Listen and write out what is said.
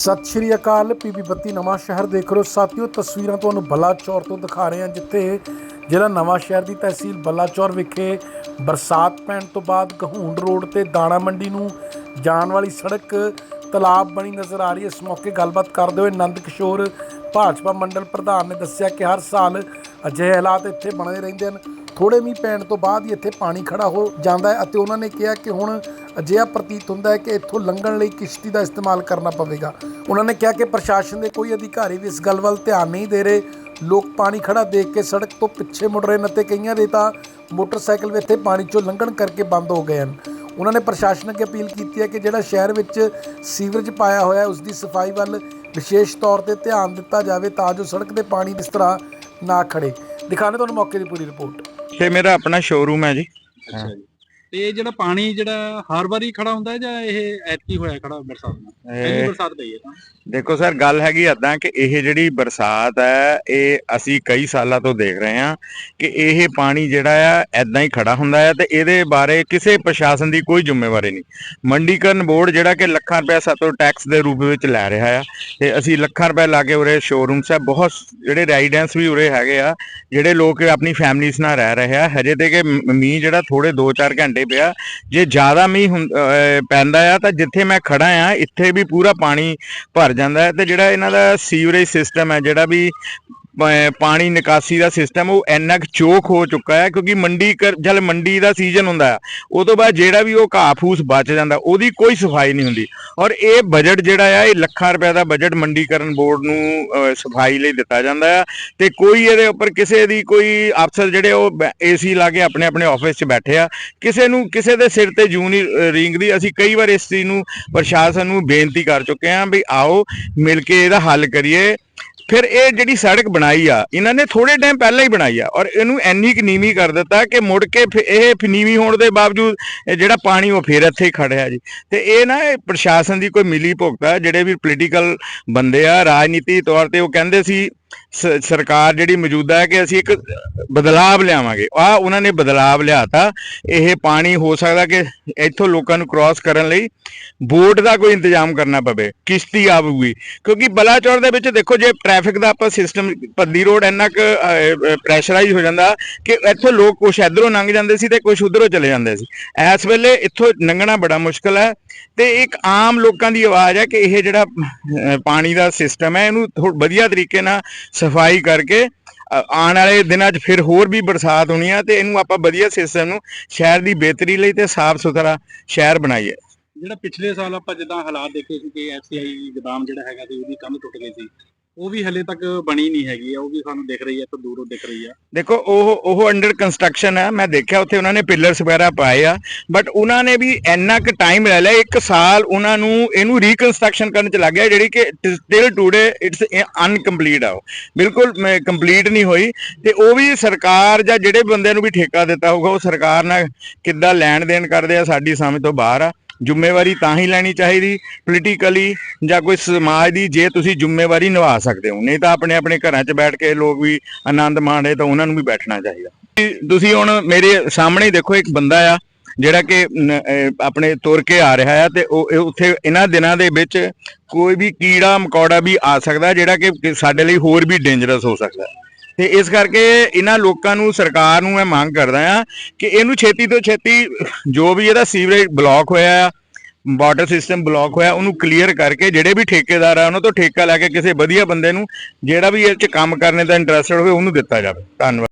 ਸਤਿ ਸ਼੍ਰੀ ਅਕਾਲ ਪੀਪੀ ਬੱਤੀ ਨਵਾਂ ਸ਼ਹਿਰ ਦੇਖ ਰਹੇ ਹੋ। ਸਾਥੀਓ, ਤਸਵੀਰਾਂ ਤੁਹਾਨੂੰ ਬਲਾਚੌਰ ਤੋਂ ਦਿਖਾ ਰਹੇ ਹਾਂ, ਜਿੱਥੇ ਜਿਹੜਾ ਨਵਾਂ ਸ਼ਹਿਰ ਦੀ ਤਹਿਸੀਲ ਬਲਾਚੌਰ ਵਿਖੇ ਬਰਸਾਤ ਪੈਣ ਤੋਂ ਬਾਅਦ ਕਹੂੰਡ ਰੋਡ ਤੇ ਦਾਣਾ ਮੰਡੀ ਨੂੰ ਜਾਣ ਵਾਲੀ ਸੜਕ ਤਲਾਬ ਬਣੀ ਨਜ਼ਰ ਆ ਰਹੀ ਹੈ। ਇਸ ਮੌਕੇ ਗੱਲਬਾਤ ਕਰਦੇ ਹੋਏ ਨੰਦ ਕਿਸ਼ੋਰ, ਭਾਜਪਾ ਮੰਡਲ ਪ੍ਰਧਾਨ ਨੇ ਦੱਸਿਆ ਕਿ ਹਰ ਸਾਲ ਅਜਿਹੇ ਹਾਲਾਤ ਇੱਥੇ ਬਣੇ ਰਹਿੰਦੇ ਹਨ। ਥੋੜੇ ਮੀਂਹ ਪੈਣ ਤੋਂ ਬਾਅਦ ਹੀ ਇੱਥੇ ਪਾਣੀ ਖੜਾ ਹੋ ਜਾਂਦਾ ਹੈ ਅਤੇ ਉਹਨਾਂ ਨੇ ਕਿਹਾ ਕਿ ਹੁਣ ਅਜਿਹਾ ਪ੍ਰਤੀਤ ਹੁੰਦਾ ਹੈ ਕਿ ਇੱਥੋਂ ਲੰਘਣ ਲਈ ਕਿਸ਼ਤੀ ਦਾ ਇਸਤੇਮਾਲ ਕਰਨਾ ਪਵੇਗਾ। ਉਹਨਾਂ ਨੇ ਕਿਹਾ ਕਿ ਪ੍ਰਸ਼ਾਸਨ ਦੇ ਕੋਈ ਅਧਿਕਾਰੀ ਵੀ ਇਸ ਗੱਲ ਵੱਲ ਧਿਆਨ ਨਹੀਂ ਦੇ ਰਹੇ। ਲੋਕ ਪਾਣੀ ਖੜਾ ਦੇਖ ਕੇ ਸੜਕ ਤੋਂ ਪਿੱਛੇ ਮੁੜ ਰਹੇ ਨੇ ਅਤੇ ਕਈਆਂ ਦੇ ਤਾਂ ਮੋਟਰਸਾਈਕਲ ਵੀ ਇੱਥੇ ਪਾਣੀ 'ਚੋਂ ਲੰਘਣ ਕਰਕੇ ਬੰਦ ਹੋ ਗਏ ਹਨ। ਉਹਨਾਂ ਨੇ ਪ੍ਰਸ਼ਾਸਨ ਅੱਗੇ ਅਪੀਲ ਕੀਤੀ ਹੈ ਕਿ ਜਿਹੜਾ ਸ਼ਹਿਰ ਵਿੱਚ ਸੀਵਰੇਜ ਪਾਇਆ ਹੋਇਆ ਹੈ ਉਸ ਦੀ ਸਫ਼ਾਈ ਵੱਲ ਵਿਸ਼ੇਸ਼ ਤੌਰ ਤੇ ਧਿਆਨ ਦਿੱਤਾ ਜਾਵੇ ਤਾਂ ਜੋ ਸੜਕ ਤੇ ਪਾਣੀ ਇਸ ਤਰ੍ਹਾਂ ਨਾ ਖੜੇ ਦਿਖਾਣੇ ਤੁਹਾਨੂੰ ਮੌਕੇ ਦੀ ਪੂਰੀ ਰਿਪੋਰਟ। ਇਹ ਮੇਰਾ ਆਪਣਾ ਸ਼ੋਰੂਮ ਹੈ ਜੀ। ਅੱਛਾ ਜੀ। ਤੇ ਇਹ ਜਿਹੜਾ ਪਾਣੀ ਜਿਹੜਾ ਹਰ ਵਾਰੀ ਖੜਾ ਹੁੰਦਾ ਹੈ ਜਾਂ ਇਹ ਐਤਕੀ ਹੋਇਆ ਖੜਾ ਬਰਸਾਤ ਨਾਲ ਪਹਿਲੀ ਬਰਸਾਤ ਪਈ ਹੈ ਤਾਂ। ਦੇਖੋ ਸਰ ਗੱਲ ਹੈਗੀ ਏਦਾਂ ਕਿ ਇਹ ਜਿਹੜੀ ਬਰਸਾਤ ਹੈ ਇਹ ਅਸੀਂ ਕਈ ਸਾਲਾਂ ਤੋਂ ਦੇਖ ਰਹੇ ਹਾਂ ਕਿ ਇਹ ਪਾਣੀ ਜਿਹੜਾ ਆ ਐਦਾਂ ਹੀ ਖੜਾ ਹੁੰਦਾ ਹੈ ਤੇ ਇਹਦੇ ਬਾਰੇ ਕਿਸੇ ਪ੍ਰਸ਼ਾਸਨ ਦੀ ਕੋਈ ਜ਼ਿੰਮੇਵਾਰੀ ਨਹੀਂ। ਮੰਡੀਕਰਨ ਬੋਰਡ ਜਿਹੜਾ ਕਿ ਲੱਖਾਂ ਰੁਪਏ ਸਾਤੋਂ ਟੈਕਸ ਦੇ ਰੂਪ ਵਿੱਚ ਲੈ ਰਿਹਾ ਆ ਤੇ ਅਸੀਂ ਲੱਖਾਂ ਰੁਪਏ ਲਾ ਕੇ ਉਰੇ ਸ਼ੋਰੂਮਸ ਹੈ ਬਹੁਤ ਜਿਹੜੇ ਰੈਜ਼ੀਡੈਂਸ ਵੀ ਉਰੇ ਹੈਗੇ ਆ ਜਿਹੜੇ ਲੋਕ ਆਪਣੀ ਫੈਮਲੀਜ਼ ਨਾਲ ਰਹਿ ਰਹੇ ਆ ਹਜੇ ਤੇ ਕਿ ਮੀਂਹ ਜਿਹੜਾ ਥੋੜੇ 2-4 ਘੰਟੇ ਪਿਆ। ਜੇ ਜ਼ਿਆਦਾ ਮੀਂਹ ਹੁੰ- ਅਹ ਪੈਂਦਾ ਆ ਤਾਂ ਜਿੱਥੇ ਮੈਂ ਖੜਾ ਆ, ਇੱਥੇ ਵੀ ਪੂਰਾ ਪਾਣੀ ਭਰ ਜਾਂਦਾ ਹੈ ਤੇ ਜਿਹੜਾ ਇਹਨਾਂ ਦਾ ਸੀਵਰੇਜ ਸਿਸਟਮ ਹੈ, ਜਿਹੜਾ ਵੀ ਪਾਣੀ ਨਿਕਾਸੀ ਦਾ ਸਿਸਟਮ ਉਹ ਇੰਨਾ ਕੁ ਚੋਕ ਹੋ ਚੁੱਕਾ ਹੈ ਕਿਉਂਕਿ ਮੰਡੀ ਜਦ ਮੰਡੀ ਦਾ ਸੀਜ਼ਨ ਹੁੰਦਾ ਹੈ ਉਹ ਤੋਂ ਬਾਅਦ ਜਿਹੜਾ ਵੀ ਉਹ ਘਾਹ ਫੂਸ ਬਚ ਜਾਂਦਾ, ਉਹਦੀ ਕੋਈ ਸਫ਼ਾਈ ਨਹੀਂ ਹੁੰਦੀ। ਔਰ ਇਹ ਬਜਟ ਜਿਹੜਾ ਆ, ਇਹ ਲੱਖਾਂ ਰੁਪਏ ਦਾ ਬਜਟ ਮੰਡੀਕਰਨ ਬੋਰਡ ਨੂੰ ਸਫ਼ਾਈ ਲਈ ਦਿੱਤਾ ਜਾਂਦਾ ਹੈ ਤੇ ਕੋਈ ਇਹਦੇ ਉੱਪਰ ਕਿਸੇ ਦੀ ਕੋਈ ਅਫਸਰ ਜਿਹੜੇ ਉਹ ਏਸੀ ਲਾ ਕੇ ਆਪਣੇ ਆਪਣੇ ਆਫਿਸ 'ਚ ਬੈਠੇ ਆ, ਕਿਸੇ ਨੂੰ, ਕਿਸੇ ਦੇ ਸਿਰ ਤੇ ਜੂੰ ਨਹੀਂ ਰੀਂਗਦੀ। ਅਸੀਂ ਕਈ ਵਾਰ ਇਸ ਚੀਜ਼ ਨੂੰ, ਪ੍ਰਸ਼ਾਸਨ ਨੂੰ ਬੇਨਤੀ ਕਰ ਚੁੱਕੇ ਹਾਂ ਵੀ ਆਓ, ਮਿਲ ਕੇ ਇਹਦਾ ਹੱਲ ਕਰੀਏ। ਫਿਰ ਇਹ ਜਿਹੜੀ ਸੜਕ ਬਣਾਈ ਆ, ਇਹਨਾਂ ਨੇ ਥੋੜੇ ਟਾਈਮ ਪਹਿਲਾਂ ਹੀ ਬਣਾਈ ਆ ਔਰ ਇਹਨੂੰ ਇੰਨੀ ਕੁ ਨੀਵੀਂ ਕਰ ਦਿੱਤਾ ਕਿ ਮੁੜ ਕੇ ਫਿਰ ਇਹ ਫਿਰ ਨੀਵੀਂ ਹੋਣ ਦੇ ਬਾਵਜੂਦ ਜਿਹੜਾ ਪਾਣੀ ਉਹ ਫੇਰ ਇੱਥੇ ਹੀ ਖੜਿਆ ਜੀ। ਤੇ ਇਹ ਨਾ ਇਹ ਪ੍ਰਸ਼ਾਸਨ ਦੀ ਕੋਈ ਮਿਲੀ ਭੁਗਤਾ ਜਿਹੜੇ ਵੀ ਪੋਲੀਟੀਕਲ ਬੰਦੇ ਆ, ਰਾਜਨੀਤੀ ਤੌਰ ਤੇ ਉਹ ਕਹਿੰਦੇ ਸੀ ਸਰਕਾਰ ਜਿਹੜੀ ਮੌਜੂਦਾ ਹੈ ਕਿ ਅਸੀਂ ਇੱਕ ਬਦਲਾਵ ਲਿਆਵਾਂਗੇ। ਆ ਉਹਨਾਂ ਨੇ ਬਦਲਾਵ ਲਿਆਤਾ। ਇਹ ਪਾਣੀ ਹੋ ਸਕਦਾ ਕਿ ਇੱਥੋਂ ਲੋਕਾਂ ਨੂੰ ਕ੍ਰਾਸ ਕਰਨ ਲਈ ਬੋਟ ਦਾ ਕੋਈ ਇੰਤਜ਼ਾਮ ਕਰਨਾ ਪਵੇ, ਕਿਸ਼ਤੀ ਆਵੇਗੀ ਕਿਉਂਕਿ ਬਲਾਚੌਰ ਦੇ ਵਿੱਚ ਦੇਖੋ, ਜੇ ਟ੍ਰੈਫਿਕ ਦਾ ਆਪਾਂ ਸਿਸਟਮ ਪੱਦੀ ਰੋਡ ਇੰਨਾ ਕੁ ਪ੍ਰੈਸ਼ਰਾਈਜ਼ ਹੋ ਜਾਂਦਾ ਕਿ ਇੱਥੋਂ ਲੋਕ ਕੁਛ ਇਧਰੋਂ ਲੰਘ ਜਾਂਦੇ ਸੀ ਤੇ ਕੁਛ ਉਧਰੋਂ ਚਲੇ ਜਾਂਦੇ ਸੀ। ਇਸ ਵੇਲੇ ਇੱਥੋਂ ਲੰਘਣਾ ਬੜਾ ਮੁਸ਼ਕਲ ਹੈ ਤੇ ਇੱਕ ਆਮ ਲੋਕਾਂ ਦੀ ਆਵਾਜ਼ ਹੈ ਕਿ ਇਹ ਜਿਹੜਾ ਪਾਣੀ ਦਾ ਸਿਸਟਮ ਹੈ, ਇਹਨੂੰ ਥੋੜ੍ਹਾ ਵਧੀਆ ਤਰੀਕੇ ਨਾਲ ਸਫ਼ਾਈ ਕਰਕੇ ਆਉਣ ਵਾਲੇ ਦਿਨਾਂ 'ਚ ਫਿਰ ਹੋਰ ਵੀ ਬਰਸਾਤ ਹੋਣੀ ਆ ਤੇ ਇਹਨੂੰ ਆਪਾਂ ਵਧੀਆ ਸਿਸਟਮ ਨੂੰ ਸ਼ਹਿਰ ਦੀ ਬਿਹਤਰੀ ਲਈ ਤੇ ਸਾਫ਼ ਸੁਥਰਾ ਸ਼ਹਿਰ ਬਣਾਈਏ। ਜਿਹੜਾ ਪਿਛਲੇ ਸਾਲ ਆਪਾਂ ਜਿੱਦਾਂ ਹਾਲਾਤ ਦੇਖੇ ਸੀ ਕਿ ਐਫਸੀਆਈ ਗੋਦਾਮ ਜਿਹੜਾ ਹੈਗਾ ਸੀ ਉਹਦੀ ਕੰਧ ਟੁੱਟ ਗਈ ਸੀ। ਉਹ ਵੀ ਹਲੇ ਤੱਕ ਬਣੀ ਨਹੀਂ ਹੈਗੀ ਆ, ਉਹ ਵੀ ਸਾਨੂੰ ਦਿਖ ਰਹੀ ਹੈ ਤੋਂ ਦੂਰੋਂ ਦਿਖ ਰਹੀ ਆ। ਦੇਖੋ, ਉਹ ਉਹ ਅੰਡਰ ਕੰਸਟਰਕਸ਼ਨ ਹੈ ਮੈਂ ਦੇਖਿਆ ਉੱਥੇ ਉਹਨਾਂ ਨੇ ਪਿਲਰਸ ਵਗੈਰਾ ਪਾਏ ਆ ਬਟ ਉਹਨਾਂ ਨੇ ਵੀ ਇੰਨਾ ਕੁ ਟਾਈਮ ਲੈ ਲਿਆ, ਇੱਕ ਸਾਲ ਉਹਨਾਂ ਨੂੰ ਇਹਨੂੰ ਰੀਕਨਸਟਰਕਸ਼ਨ ਕਰਨ ਚ ਲੱਗ ਗਿਆ, ਜਿਹੜੀ ਕਿ ਸਟਿਲ ਟੂਡੇ ਇਟਸ ਅਨਕੰਪਲੀਟ ਆ ਬਿਲਕੁਲ ਕੰਪਲੀਟ ਨਹੀਂ ਹੋਈ, ਤੇ ਉਹ ਵੀ ਸਰਕਾਰ ਜਾਂ ਜਿਹੜੇ ਬੰਦੇ ਨੂੰ ਵੀ ਠੇਕਾ ਦਿੱਤਾ ਹੋਊਗਾ, ਉਹ ਸਰਕਾਰ ਨਾਲ ਕਿੱਦਾਂ ਲੈਣ ਦੇਣ ਕਰਦੇ ਆ, ਸਾਡੀ ਸਮਝ ਤੋਂ ਬਾਹਰ ਆ। ਜ਼ਿੰਮੇਵਾਰੀ ਤਾਂ ਹੀ ਲੈਣੀ ਚਾਹੀਦੀ ਪੋਲੀਟੀਕਲੀ ਜਾਂ ਕੋਈ ਸਮਾਜ ਦੀ ਜੇ ਤੁਸੀਂ ਜ਼ਿੰਮੇਵਾਰੀ ਨਿਭਾ ਸਕਦੇ ਹੋ। ਨਹੀਂ ਤਾਂ ਆਪਣੇ ਆਪਣੇ ਘਰਾਂ 'ਚ ਬੈਠ ਕੇ ਲੋਕ ਵੀ ਆਨੰਦ ਮਾਣੇ ਤਾਂ ਉਹਨਾਂ ਨੂੰ ਵੀ ਬੈਠਣਾ ਚਾਹੀਦਾ। ਤੁਸੀਂ- ਹੁਣ ਮੇਰੇ ਸਾਹਮਣੇ ਦੇਖੋ, ਇੱਕ ਬੰਦਾ ਆ, ਜਿਹੜਾ ਕਿ ਆਪਣੇ ਤੁਰ ਕੇ ਆ ਰਿਹਾ ਆ ਤੇ ਉਹ ਉੱਥੇ ਇਹਨਾਂ ਦਿਨਾਂ ਦੇ ਵਿੱਚ ਕੋਈ ਵੀ ਕੀੜਾ ਮਕੌੜਾ ਵੀ ਆ ਸਕਦਾ, ਜਿਹੜਾ ਕਿ ਸਾਡੇ ਲਈ ਹੋਰ ਵੀ ਡੇਂਜਰਸ ਹੋ ਸਕਦਾ। ਤੇ ਇਸ ਕਰਕੇ ਇਹਨਾਂ ਲੋਕਾਂ ਨੂੰ ਸਰਕਾਰ ਨੂੰ ਮੈਂ ਮੰਗ ਕਰਦਾ ਆ ਕਿ ਇਹਨੂੰ ਛੇਤੀ ਤੋਂ ਛੇਤੀ ਜੋ ਵੀ ਇਹਦਾ ਸੀਵਰੇਜ ਬਲੌਕ ਹੋਇਆ ਆ, ਵਾਟਰ ਸਿਸਟਮ ਬਲੌਕ ਹੋਇਆ, ਉਹਨੂੰ ਕਲੀਅਰ ਕਰਕੇ ਜਿਹੜੇ ਵੀ ਠੇਕੇਦਾਰ ਆ ਉਹਨਾਂ ਤੋਂ ਠੇਕਾ ਲੈ ਕੇ ਕਿਸੇ ਵਧੀਆ ਬੰਦੇ ਨੂੰ ਜਿਹੜਾ ਵੀ ਇਹ 'ਚ ਕੰਮ ਕਰਨੇ ਦਾ ਇੰਟਰਸਟਡ ਹੋਵੇ ਉਹਨੂੰ ਦਿੱਤਾ ਜਾਵੇ। ਧੰਨਵਾਦ।